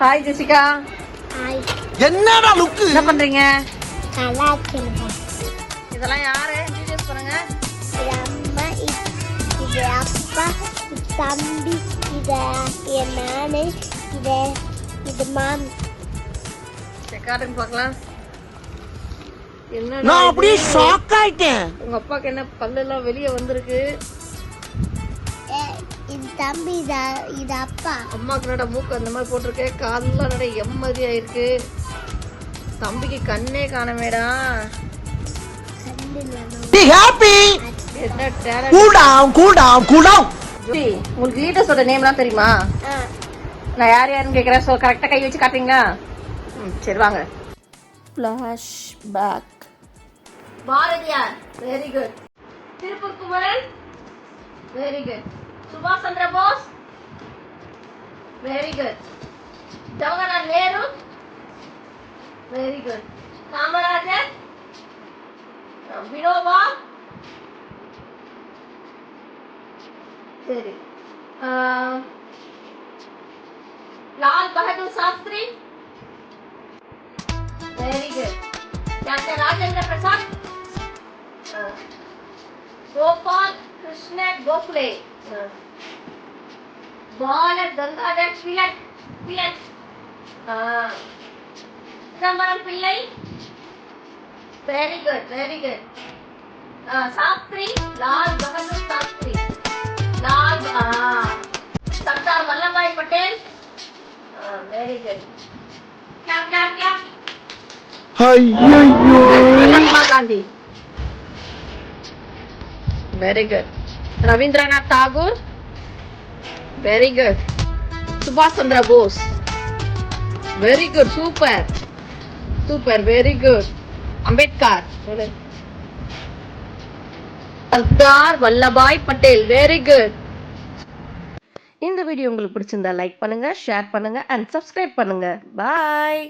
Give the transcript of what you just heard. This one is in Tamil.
ஹாய் ஜெசிகா ஹாய் என்னடா லுக்கு என்ன பண்றீங்க? இதெல்லாம் யாரு? இன்ட்ரடியூஸ் பண்ணுங்க இது அம்மா இது அப்பா இது தம்பி இது என் நானு இது இது மாம். காட்டுங்க பார்க்கலாம். என்னடா நான்? அப்படியே ஷாக் ஆயிட்டேன். உங்க அப்பாக்கு என்ன பல்லு எல்லாம் வெளியே வந்திருக்கு? இது தம்பி இது இது அப்பா. அம்மாக்கு என்னடா மூக்கு அந்த மாதிரி போட்டிருக்கு? காலெல்லாம் நட எம்மதி ஆயிருக்கு? தம்பிக்கு கண்ணே காணமேடா. பி ஹாப்பி என்ன talent cool down cool down cool down Jothi, உங்களுக்கு லீடர்ஸோட நேம்லாம் தெரியுமா? நான் யார் யாருன்னு கேட்குறேன் ஸோ கரெக்டாக கை வச்சு காட்டுறீங்களா? ம் சரி வாங்க. Flashback Bharathiyar. Very good Tiruppur Kumaran. Very good சுபாஷ் Chandra Bose very good Jawaharlal Nehru very good Kamarajar அஹ், வினோபா சரி அஹ், Lal Bahadur Shastri very good doctor Rajendra Prasad ah, Gopal Krishna Gokhale sir. Ball at Gangadhar Tilak. Tilak. Ah. Chidambaram Pillai. Very good, very good. Uh, Sastri, Lal Bahadur Sastri. Lal, ah. Sardar Vallabhai Patel. Ah, very good. Clap, clap, clap. Hi, hi, hi. Mahatma Gandhi. Very good. Rabindranath Tagore very good சுபாஷ் Chandra Bose very good super super very good Ambedkar Sardar Vallabhbhai Patel very good இந்த வீடியோ உங்களுக்கு பிடிச்சிருந்தா லைக் பண்ணுங்க ஷேர் பண்ணுங்க அண்ட் சப்ஸ்கிரைப் பண்ணுங்க. பாய்